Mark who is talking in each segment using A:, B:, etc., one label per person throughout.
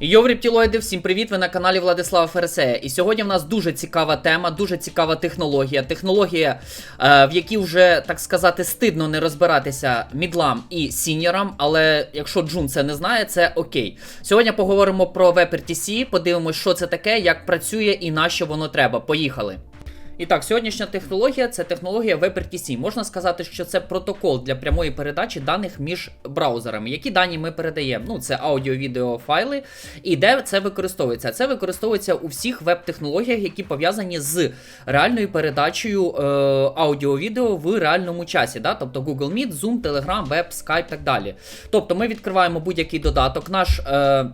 A: Йо, рептілоїди, всім привіт! Ви на каналі Владислава Фересея. І сьогодні в нас дуже цікава тема, дуже цікава технологія. Технологія, е, в якій вже, так сказати, стидно не розбиратися мідлам і сіньорам, але якщо Джун це не знає, це окей. Сьогодні поговоримо про WebRTC, подивимось, що це таке, як працює і на що воно треба. Поїхали. І так, сьогоднішня технологія це технологія WebRTC. Можна сказати, що це протокол для прямої передачі даних між браузерами. Які дані ми передаємо? Ну, це аудіо-відео файли. І де це використовується? Це використовується у всіх веб-технологіях, які пов'язані з реальною передачею е, аудіо-відео в реальному часі. Да? Тобто Google Meet, Zoom, Telegram, Web, Skype так далі. Тобто ми відкриваємо будь-який додаток. Наш. Е,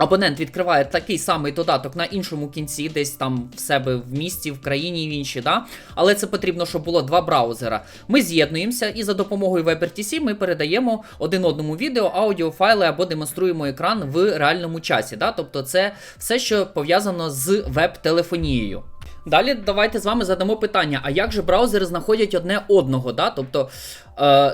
A: Абонент відкриває такий самий додаток на іншому кінці, десь там в себе в місті, в країні в іншій, да? але це потрібно, щоб було два браузера. Ми з'єднуємося і за допомогою WebRTC ми передаємо один одному відео, аудіо, файли або демонструємо екран в реальному часі. Да? Тобто це все, що пов'язано з веб-телефонією. Далі давайте з вами задамо питання: а як же браузери знаходять одне одного? Да? Тобто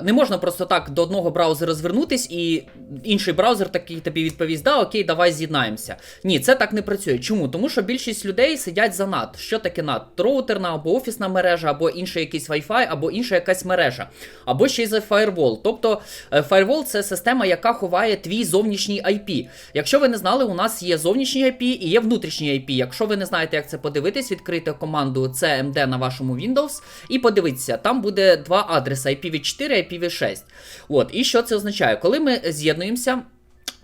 A: не можна просто так до одного браузера звернутись, і інший браузер такий тобі відповість: да, окей, давай з'єднаємося. Ні, це так не працює. Чому? Тому що більшість людей сидять за NAT. Що таке NAT? Роутерна або офісна мережа, або інший якийсь Wi-Fi, або інша якась мережа, або ще й за Firewall. Тобто е, Firewall це система, яка ховає твій зовнішній IP. Якщо ви не знали, у нас є зовнішній IP і є внутрішній IP. Якщо ви не знаєте, як це подивитись, відкрийте команду CMD на вашому Windows і подивіться, там буде два адреси IPv4 і IPv6. От, і що це означає? Коли ми з'єднуємося.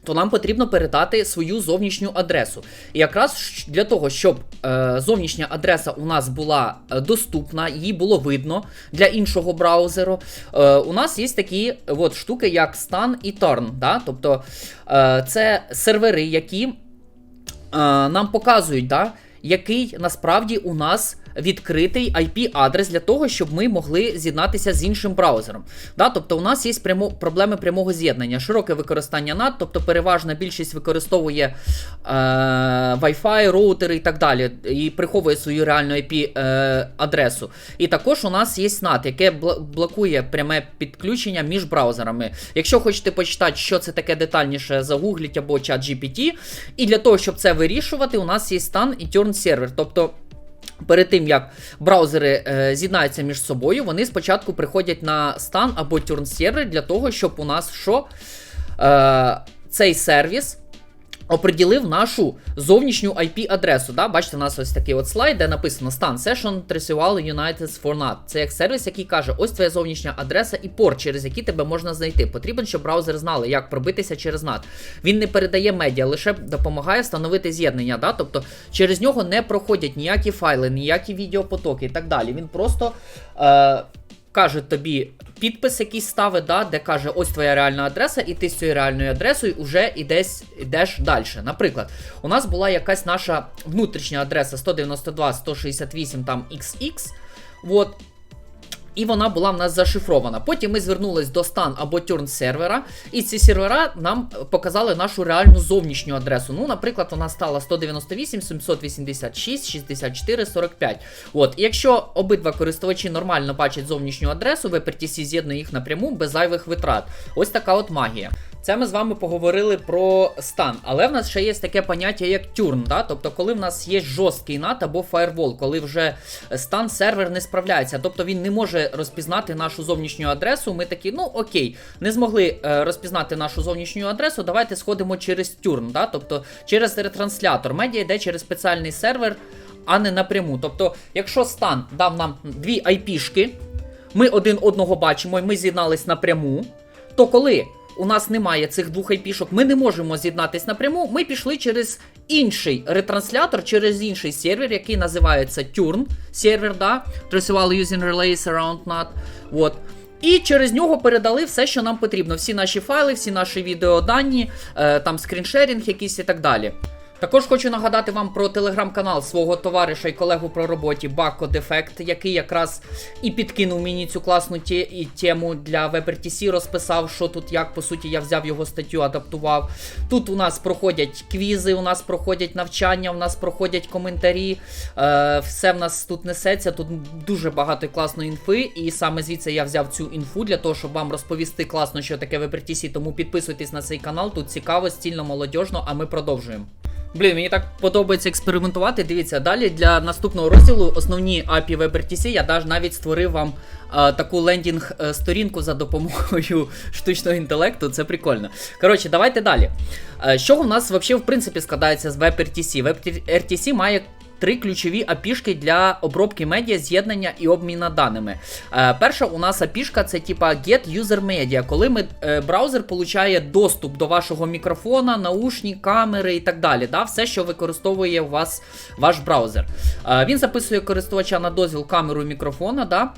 A: То нам потрібно передати свою зовнішню адресу. І якраз для того, щоб е, зовнішня адреса у нас була е, доступна, її було видно для іншого браузеру. Е, у нас є такі от, штуки, як Stan і Turn. Да? Тобто е, це сервери, які е, нам показують, да, який насправді у нас відкритий IP-адрес для того, щоб ми могли з'єднатися з іншим браузером. Да, тобто у нас є прямо, проблеми прямого з'єднання, широке використання NAT, тобто переважна більшість використовує е, Wi-Fi, роутери і так далі, і приховує свою реальну IP-адресу. І також у нас є NAT, яке блокує пряме підключення між браузерами. Якщо хочете почитати, що це таке детальніше, загугліть або чат GPT. І для того, щоб це вирішувати, у нас є стан і turn сервер. Тобто. Перед тим як браузери е, з'єднаються між собою, вони спочатку приходять на стан або тюрн-сервер для того, щоб у нас що? Е, цей сервіс оприділив нашу зовнішню IP-адресу. Да? Бачите, у нас ось такий от слайд, де написано Stan Session Trisual United for NAT. Це як сервіс, який каже, ось твоя зовнішня адреса і порт, через який тебе можна знайти. Потрібен, щоб браузери знали, як пробитися через NAT. Він не передає медіа, лише допомагає встановити з'єднання. Да? Тобто через нього не проходять ніякі файли, ніякі відеопотоки і так далі. Він просто. Е- Каже тобі підпис, якийсь ставить, да, де каже, ось твоя реальна адреса, і ти з цією реальною адресою вже ідеш, ідеш далі. Наприклад, у нас була якась наша внутрішня адреса 192 168 там XX. От, і вона була в нас зашифрована. Потім ми звернулись до стан або тюрн сервера, і ці сервера нам показали нашу реальну зовнішню адресу. Ну, наприклад, вона стала 198, 786, 64, 45. От, і якщо обидва користувачі нормально бачать зовнішню адресу, WebRTC з'єднує їх напряму без зайвих витрат. Ось така от магія. Це ми з вами поговорили про стан, але в нас ще є таке поняття, як тюрн. Да? Тобто, коли в нас є жорсткий NAT або фаєрвол, коли вже стан сервер не справляється, тобто він не може розпізнати нашу зовнішню адресу. Ми такі, ну окей, не змогли е, розпізнати нашу зовнішню адресу. Давайте сходимо через тюрн, да? тобто через ретранслятор. Медіа йде через спеціальний сервер, а не напряму. Тобто, якщо стан дав нам дві IP-шки, ми один одного бачимо, і ми з'єднались напряму, то коли у нас немає цих двох IP-шок, ми не можемо з'єднатись напряму. Ми пішли через інший ретранслятор, через інший сервер, який називається Turn сервер, да? Traceable using relays around NAT. От. І через нього передали все, що нам потрібно. Всі наші файли, всі наші відеодані, е, там скріншерінг якийсь і так далі. Також хочу нагадати вам про телеграм-канал свого товариша і колегу про роботі Бако Дефект, який якраз і підкинув мені цю класну ті, тему для WebRTC, розписав, що тут як. По суті, я взяв його статтю, адаптував. Тут у нас проходять квізи, у нас проходять навчання, у нас проходять коментарі. Е, все в нас тут несеться. Тут дуже багато класної інфи, і саме звідси я взяв цю інфу для того, щоб вам розповісти класно, що таке WebRTC. Тому підписуйтесь на цей канал. Тут цікаво, стільно, молодіжно, а ми продовжуємо. Блін, мені так подобається експериментувати. Дивіться, далі для наступного розділу основні API WebRTC я даже навіть створив вам а, таку лендінг-сторінку за допомогою штучного інтелекту. Це прикольно. Коротше, давайте далі. Е, Що у нас взагалі в принципі складається з WebRTC? WebRTC має три ключові апішки для обробки медіа, з'єднання і обміну даними. Е, перша у нас апішка це типа Get User Media, коли ми, е, браузер получає доступ до вашого мікрофона, наушні, камери і так далі. Да? Все, що використовує у вас ваш браузер. Е, він записує користувача на дозвіл камеру і мікрофона. Да?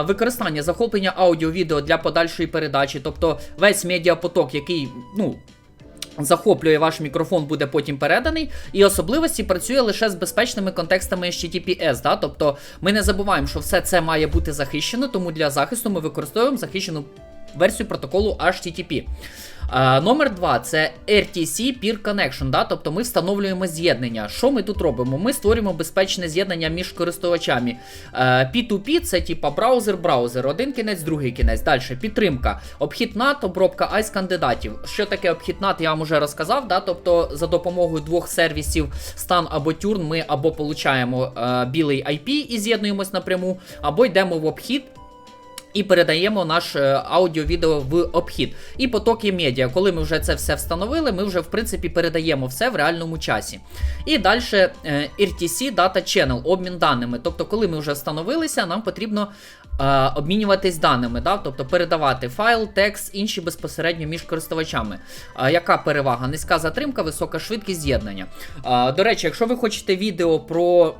A: Е, Використання захоплення аудіо-відео для подальшої передачі, тобто весь медіапоток, який ну, захоплює ваш мікрофон, буде потім переданий. І особливості працює лише з безпечними контекстами HTTPS. Да? Тобто ми не забуваємо, що все це має бути захищено, тому для захисту ми використовуємо захищену версію протоколу HTTP. А, номер 2 це RTC Peer Connection, да? тобто ми встановлюємо з'єднання. Що ми тут робимо? Ми створюємо безпечне з'єднання між користувачами. А, P2P це типа браузер-браузер, один кінець, другий кінець. Далі підтримка. Обхід NAT, обробка ICE кандидатів. Що таке обхід NAT, я вам вже розказав. Да? Тобто за допомогою двох сервісів Stan або Turn ми або получаємо е, білий IP і з'єднуємось напряму, або йдемо в обхід. І передаємо наш е, аудіо-відео в обхід. І потоки медіа. Коли ми вже це все встановили, ми вже в принципі передаємо все в реальному часі. І далі е, RTC Data Channel, обмін даними. Тобто, коли ми вже встановилися, нам потрібно е, обмінюватись даними, да? тобто передавати файл, текст, інші безпосередньо між користувачами. А яка перевага? Низька затримка, висока швидкість з'єднання. А, До речі, якщо ви хочете відео про.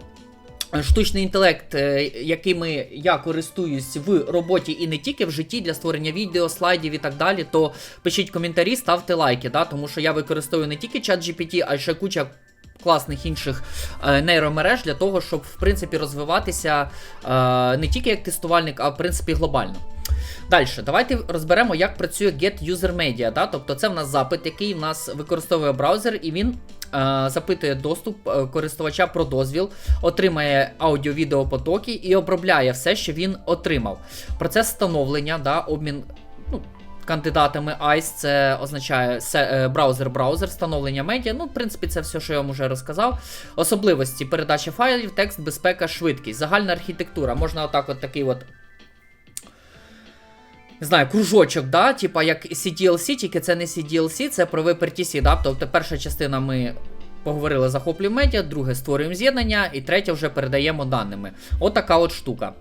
A: Штучний інтелект, е, якими я користуюсь в роботі і не тільки в житті для створення відео, слайдів і так далі, то пишіть коментарі, ставте лайки, да, тому що я використовую не тільки чат GPT, а й ще куча класних інших е, нейромереж для того, щоб в принципі розвиватися е, не тільки як тестувальник, а в принципі глобально. Далі, давайте розберемо, як працює Get User Media. Да? Тобто це в нас запит, який в нас використовує браузер, і він е, запитує доступ е, користувача про дозвіл, отримає аудіо-відео потоки і обробляє все, що він отримав. Процес встановлення, да, обмін. ну, Кандидатами ICE це означає е, браузер-браузер, встановлення медіа. Ну, в принципі, це все, що я вам вже розказав. Особливості передачі файлів, текст, безпека, швидкість, загальна архітектура. Можна отак, от такий от не знаю, кружочок, да, типа як CDLC, тільки це не CDLC, це про WebRTC, да, тобто перша частина ми поговорили, захоплюємо медіа, друге створюємо з'єднання, і третє вже передаємо даними. От от штука.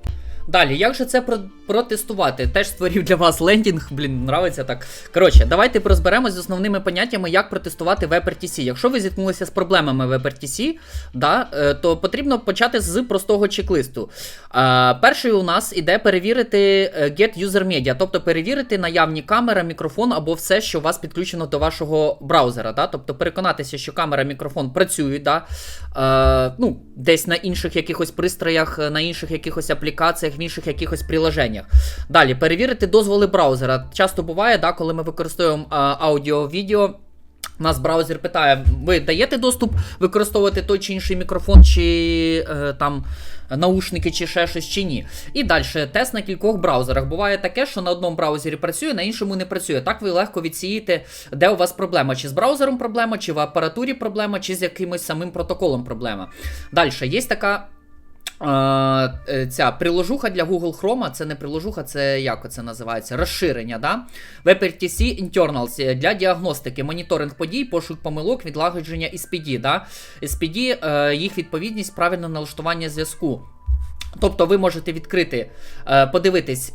A: Далі, як же це про- протестувати? Теж створив для вас лендінг, блін, нравиться так. Коротше, давайте розберемось з основними поняттями, як протестувати WebRTC. Якщо ви зіткнулися з проблемами WebRTC, да, е, то потрібно почати з простого чек-листу. Е, Перший у нас іде перевірити е, Get User Media, тобто перевірити наявні камера, мікрофон або все, що у вас підключено до вашого браузера. Да? Тобто переконатися, що камера, мікрофон працюють, да? ну, десь на інших якихось пристроях, на інших якихось аплікаціях, в інших якихось приложеннях. Далі перевірити дозволи браузера. Часто буває, да, коли ми використовуємо аудіо-відео. Нас браузер питає, ви даєте доступ використовувати той чи інший мікрофон, чи е, там наушники, чи ще щось, чи ні. І далі тест на кількох браузерах. Буває таке, що на одному браузері працює, на іншому не працює. Так ви легко відсієте, де у вас проблема, чи з браузером проблема, чи в апаратурі проблема, чи з якимось самим протоколом проблема. Далі є така. Е, Ця приложуха для Google Chrome, це не приложуха, це як це називається? Розширення, да? WebRTC Internals е, для діагностики, моніторинг подій, пошук помилок, відлагодження SPD, да? SPD, е, їх відповідність, правильне налаштування зв'язку. Тобто ви можете відкрити, подивитись.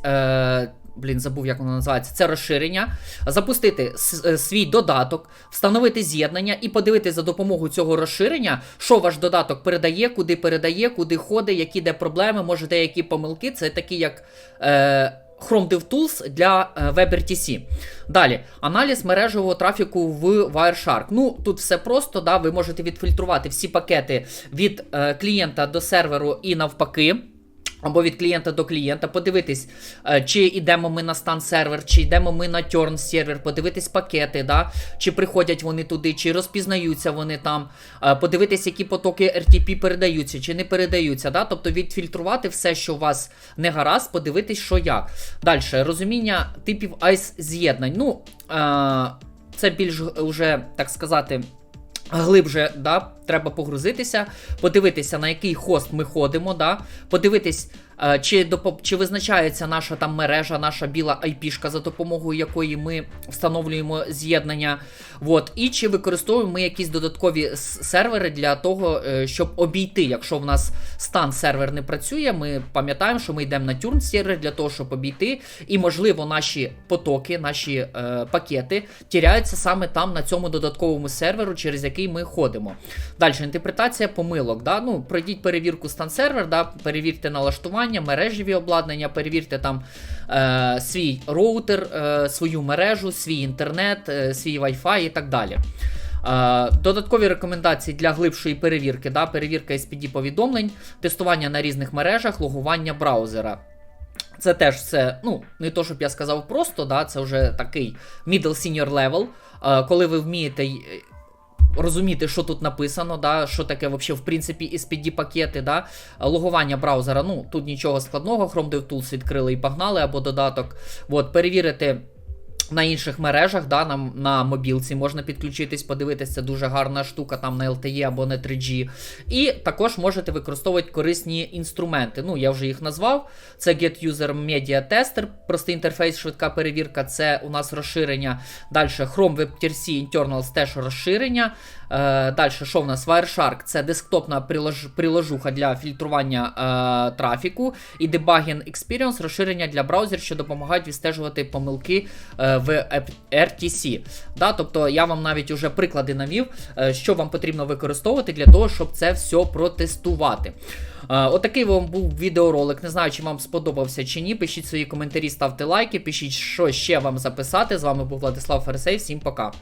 A: Блін, забув, як воно називається. Це розширення, запустити е, свій додаток, встановити з'єднання і подивитися за допомогою цього розширення, що ваш додаток передає, куди передає, куди ходить, які де проблеми, може деякі помилки. Це такі як е, Chrome DevTools для е, WebRTC. Далі, аналіз мережевого трафіку в Wireshark. Ну, тут все просто, да, ви можете відфільтрувати всі пакети від е, клієнта до серверу і навпаки. Або від клієнта до клієнта, подивитись, е, чи йдемо ми на стан сервер, чи йдемо ми на turn сервер, подивитись пакети, да? чи приходять вони туди, чи розпізнаються вони там, е, подивитись, які потоки RTP передаються, чи не передаються. Да? Тобто відфільтрувати все, що у вас не гаразд, подивитись, що як. Далі, розуміння типів ICE з'єднань. Ну, е, це більш уже, так сказати. Глибже да, треба погрузитися, подивитися, на який хост ми ходимо, да, подивитись, чи, допо- чи визначається наша там мережа, наша біла IP-шка, за допомогою якої ми встановлюємо з'єднання. Вот, і чи використовуємо ми якісь додаткові сервери для того, е, щоб обійти, якщо в нас стан сервер не працює, ми пам'ятаємо, що ми йдемо на тюрн сервер для того, щоб обійти, і можливо наші потоки, наші е, пакети тіряються саме там на цьому додатковому серверу, через який ми ходимо. Далі інтерпретація помилок. Да? Ну, пройдіть перевірку стан сервер, да? перевірте налаштування, мережеві обладнання, перевірте там е, свій роутер, е, свою мережу, свій інтернет, е, свій Wi-Fi і так далі. Е, Додаткові рекомендації для глибшої перевірки, да? перевірка SPD повідомлень, тестування на різних мережах, логування браузера. Це теж все, ну, не то, щоб я сказав просто, да, це вже такий middle senior level, е, коли ви вмієте й- розуміти, що тут написано, да, що таке вообще, в принципі, SPD пакети, да, логування браузера, ну, тут нічого складного, Chrome DevTools відкрили і погнали, або додаток. От, перевірити на інших мережах, да, на, на мобілці можна підключитись, подивитися, це дуже гарна штука там на LTE або на 3G. І також можете використовувати корисні інструменти. Ну, я вже їх назвав. Це Get User Media Tester, простий інтерфейс, швидка перевірка, це у нас розширення. Далі Chrome WebTRC Internals теж розширення. Е, Далі, що в нас? Wireshark це десктопна прилож, приложуха для фільтрування е, трафіку. І Debugging Experience розширення для браузерів, що допомагають відстежувати помилки е, в RTC. Да, тобто я вам навіть уже приклади навів, е, що вам потрібно використовувати для того, щоб це все протестувати. Е, Отакий вам був відеоролик. Не знаю, чи вам сподобався чи ні. Пишіть свої коментарі, ставте лайки, пишіть, що ще вам записати. З вами був Владислав Ферсей. Всім пока.